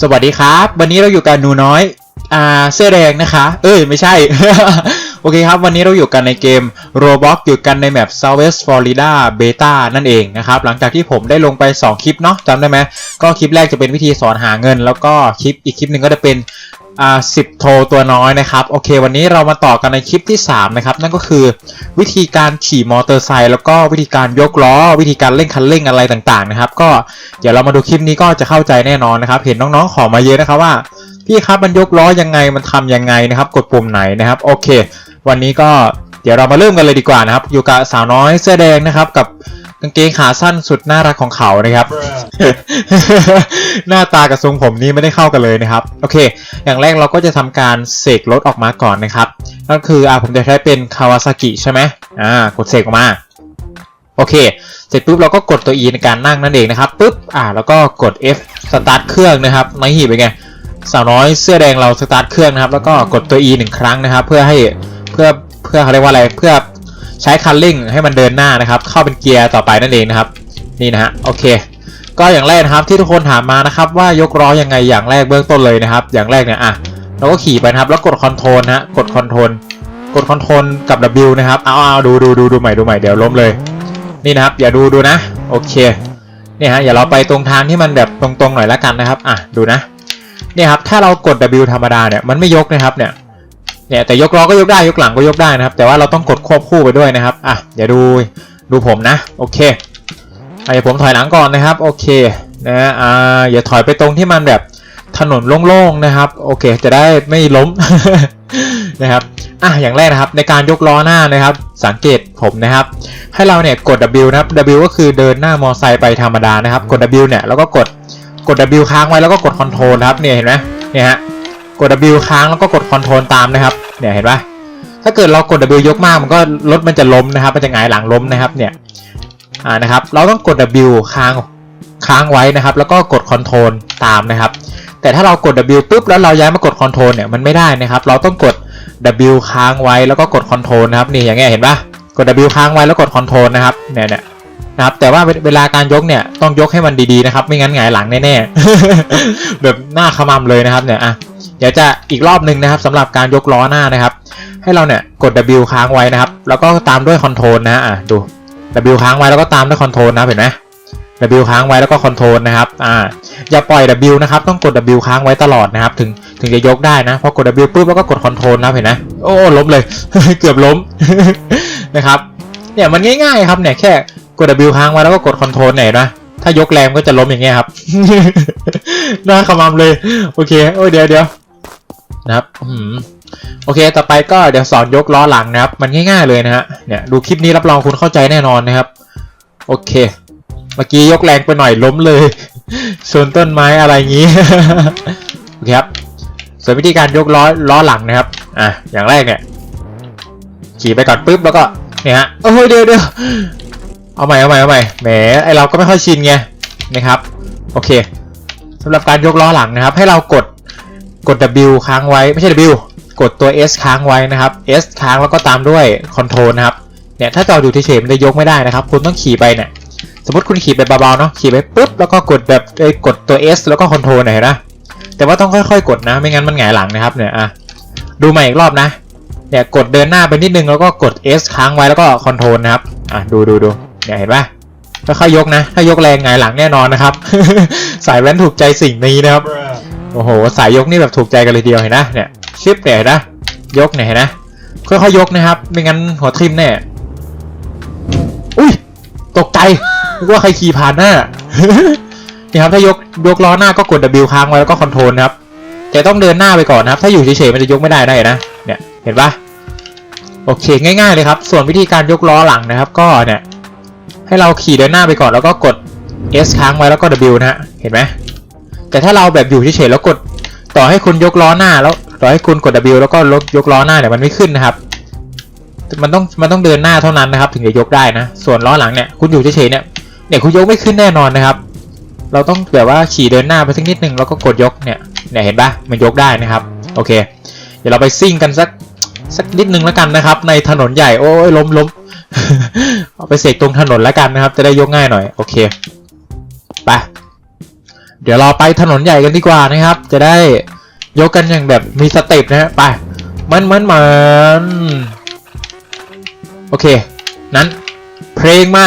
สวัสดีครับ วันนี้เราอยู่กับหนูน้อยอ่าเสื้อแดงนะคะ เอ้ยไม่ใช่ โอเคครับ วันนี้เราอยู่กันในเกม Roblox อยู่กันในแมป Southwest Florida Beta นั่นเองนะครับ หลังจากที่ผมได้ลงไป 2 คลิปเนาะจำได้ไหมก็คลิปแรกจะเป็นวิธีสอนหาเงิน แล้วก็คลิปอีกคลิปหนึ่งก็จะเป็น อ่าสิบโทรตัวน้อยนะครับ โอเค วันนี้เรามาต่อกันในคลิปที่ 3 นะครับ นั่นก็คือวิธีการขี่มอเตอร์ไซค์แล้วก็วิธีการยกล้อ วิธีการเร่งคันเร่งอะไรต่างๆนะครับ ก็เดี๋ยวเรามาดูคลิปนี้ก็จะเข้าใจแน่นอนนะครับ เห็นน้องๆขอมาเยอะนะครับว่าพี่ครับมันยกล้อยังไงมันทำยังไงนะครับ กดปุ่มไหนนะครับ โอเค วันนี้ก็ ดี๋ยวเรามาเริ่มกันเลยดีกว่านะครับ อยู่กับสาวน้อยเสื้อแดงนะครับ กับกางเกงขาสั้นสุดน่ารักของเขานะครับ หน้าตากับทรงผมนี้ไม่ได้เข้ากันเลยนะครับ โอเค อย่างแรกเราก็จะทำการเสกรถออกมาก่อนนะครับนั่นคืออ่าผมจะใช้เป็นคาวาซากิใช่ไหมอ่ากดเสกออกมาโอเค เสร็จปุ๊บเราก็กดตัว E ในการนั่งนั่นเองนะครับปุ๊บ อ่า แล้วก็กด F สตาร์ทเครื่องนะครับไม่หีบไปไง สาวน้อยเสื้อแดงเราสตาร์ทเครื่องนะครับ แล้วก็กดตัว E หนึ่งครั้งนะครับ เพื่อให้ เพื่อ เพื่อเขาเรียกว่าอะไรเพื่อใช้คันเร่งให้มันเดินหน้านะครับ เข้าเป็นเกียร์ต่อไปนั่นเองนะครับ นี่นะฮะโอเค ก็อย่างแรกนะครับที่ทุกคนถามมานะครับ ว่ายกล้อยังไงอย่างแรกเบื้องต้นเลยนะครับ อย่างแรกเนี่ยอะเราก็ขี่ไปนะครับ แล้วกดคอนโทรลนะฮะกดคอนโทรลกดคอนโทรลกับ W นะครับเอาเอาดูดูดูดูใหม่ดูใหม่เดี๋ยวล้มเลย นี่นะครับ อย่าดูดูนะโอเคเนี่ยฮะอย่าเราไปตรงทางที่มันแบบตรงๆหน่อยละกันนะครับอะดูนะเนี่ยครับถ้าเรากด W ธรรมดาเนี่ยมันไม่ยกนะครับเนี่ย เนี่ยแต่ยกล้อก็ยกได้ยกหลังก็ยกได้นะครับ แต่ว่าเราต้องกดควบคู่ไปด้วยนะครับอะเดี๋ยวดูดูผมนะโอเคอะเดี๋ยวผมถอยหลังก่อนนะครับโอเคนะอ่าอย่าถอยไปตรงที่มันแบบถนนโล่งๆนะครับโอเค จะได้ไม่ล้มนะครับอะอย่างแรกนะครับในการยกล้อหน้านะครับ สังเกตผมนะครับ ให้เราเนี่ยกด W นะครับ W ก็คือเดินหน้ามอไซค์ไปธรรมดานะครับ กด W เนี่ยแล้วก็กดกด W ค้างไว้แล้วก็กดคอนโทรลครับเนี่ยเห็นไหมเนี่ยฮะ กด W ค้างแล้วก็กดคอนโทรลตามนะครับ เนี่ยเห็นปะถ้าเกิดเรากด W ยกมากมันก็รถมันจะล้มนะครับ มันจะหงายหลังล้มนะครับ เนี่ย อ่านะครับ เราต้องกด W ค้างค้างไว้นะครับ แล้วก็กดคอนโทรลตามนะครับ แต่ถ้าเรากด W ปุ๊บแล้วเราย้ายมากดคอนโทรลเนี่ยมันไม่ได้นะครับ เราต้องกด W ค้างไว้แล้วก็กดคอนโทรลนะครับ นี่อย่างเงี้ยเห็นปะกด W ค้างไว้แล้วกดคอนโทรลนะครับ เนี่ยเนี่ยนะครับแต่ว่าเวลาการยกเนี่ยต้องยกให้มันดีๆนะครับ ไม่งั้นหงายหลังแน่ๆแบบหน้าขมำเลยนะครับเนี่ยอะ เดี๋ยวจะอีกรอบหนึ่งนะครับสำหรับการยกล้อหน้านะครับ ให้เราเนี่ยกด W ค้างไว้นะครับ แล้วก็ตามด้วยคอนโทรลนะฮะอะดู W ค้างไว้แล้วก็ตามด้วยคอนโทรลนะเห็นไหม W ค้างไว้แล้วก็คอนโทรลนะครับอ่าอย่าปล่อย W นะครับ ต้องกด W ค้างไว้ตลอดนะครับ ถึงถึงจะยกได้นะพอกด W ปุ๊บแล้วก็กดคอนโทรลนะเห็นไหมโอ้ล้มเลย เกือบล้มนะครับเนี่ยมันง่ายๆครับเนี่ยแค่กด W ค้างไว้แล้วก็กดคอนโทรลเนี่ยเห็นะถ้ายกแรงก็จะล้มอย่างเงี้ยครับน่าขมำเลย โอเค โอ้เดี๋ยวเดี๋ยว นะครับโอเค ต่อไปก็เดี๋ยวสอนยกล้อหลังนะครับ มันง่าย ๆเลยนะฮะ เนี่ยดูคลิปนี้รับรองคุณเข้าใจแน่นอนนะครับ โอเค เมื่อกี้ยกแรงไปหน่อยล้มเลย ชนต้นไม้อะไรงี้ โอเคครับส่วนวิธีการยกล้อล้อหลังนะครับ อะ อย่างแรกเนี่ย ขี่ไปก่อนปุ๊บแล้วก็ เนี่ยฮะ โอ้ยเดี๋ยวเดี๋ยวเอาใหม่เอาใหม่เอาใหม่ แหม ไอเราก็ไม่ค่อยชินไง นะครับ โอเคสำหรับการยกล้อหลังนะครับ ให้เรากด กด W ค้างไว้ไม่ใช่ W กดตัว S ค้างไว้นะครับ S ค้างแล้วก็ตามด้วย Control นะครับเนี่ยถ้าจออยู่เฉยๆมันจะยกไม่ได้นะครับ คุณต้องขี่ไปเนี่ยสมมติคุณขี่ไปเบาๆเนาะขี่ไปปุ๊บแล้วก็กดแบบเอ้ยกดตัว S แล้วก็คอนโทรลหน่อยนะแต่ว่าต้องค่อยๆ กดนะ ไม่งั้นมันหงายหลังนะครับเนี่ยอะดูใหม่อีกรอบนะเนี่ยกดเดินหน้าไปนิดนึงแล้วก็กด S ค้างไว้แล้วก็คอนโทรลนะครับ อะดูดูดูเนี่ยเห็นปะค่อยๆยกนะ ถ้ายกแรงหงายหลังแน่นอนนะครับ สายแว้นถูกใจสิ่งนี้นะครับ โอ้โห สายยกนี่แบบถูกใจกันเลยเดียวเห็นนะเนี่ยชิปเนี่ยเห็นนะยกเนี่ยเห็นนะค่อยๆยกนะครับ ไม่งั้นหัวทิ่มแน่อุ้ยตกใจนึกว่าใครขี่ผ่านหน้านี่ครับถ้ายกยกล้อหน้าก็กด W ค้างไว้แล้วก็คอนโทรลครับแต่ต้องเดินหน้าไปก่อนนะครับ ถ้าอยู่เฉยๆมันจะยกไม่ได้ได้นะเนี่ยเห็นปะโอเคง่ายๆเลยครับ ส่วนวิธีการยกล้อหลังนะครับ ก็เนี่ยให้เราขี่เดินหน้าไปก่อนแล้วก็กด S ค้างไว้แล้วก็ W นะฮะเห็นไหม แต่ถ้าเราแบบอยู่เฉยๆแล้วกดต่อให้คุณยกล้อหน้าแล้วต่อให้คุณกด W แล้วก็ลดยกล้อหน้าเนี่ยมันไม่ขึ้นนะครับ มันต้องมันต้องเดินหน้าเท่านั้นนะครับ ถึงจะยกได้นะ ส่วนล้อหลังเนี่ยคุณอยู่เฉยๆเนี่ยเนี่ยคุณยกไม่ขึ้นแน่นอนนะครับ เราต้องแบบว่าขี่เดินหน้าไปสักนิดนึงแล้วก็กดยกเนี่ยเนี่ยเห็นปะมันยกได้นะครับโอเค เดี๋ยวเราไปซิ่งกันสักสักนิดนึงแล้วกันนะครับ ในถนนใหญ่โอ้ยล้มล้มเอาไปเสกตรงถนนแล้วกันนะครับ จะได้ยกง่ายหน่อยโอเค เดี๋ยวเราไปถนนใหญ่กันดีกว่านะครับ จะได้ยกกันอย่างแบบมีสเต็ปนะฮะไปมันมันมันโอเค นั้นเพลงมา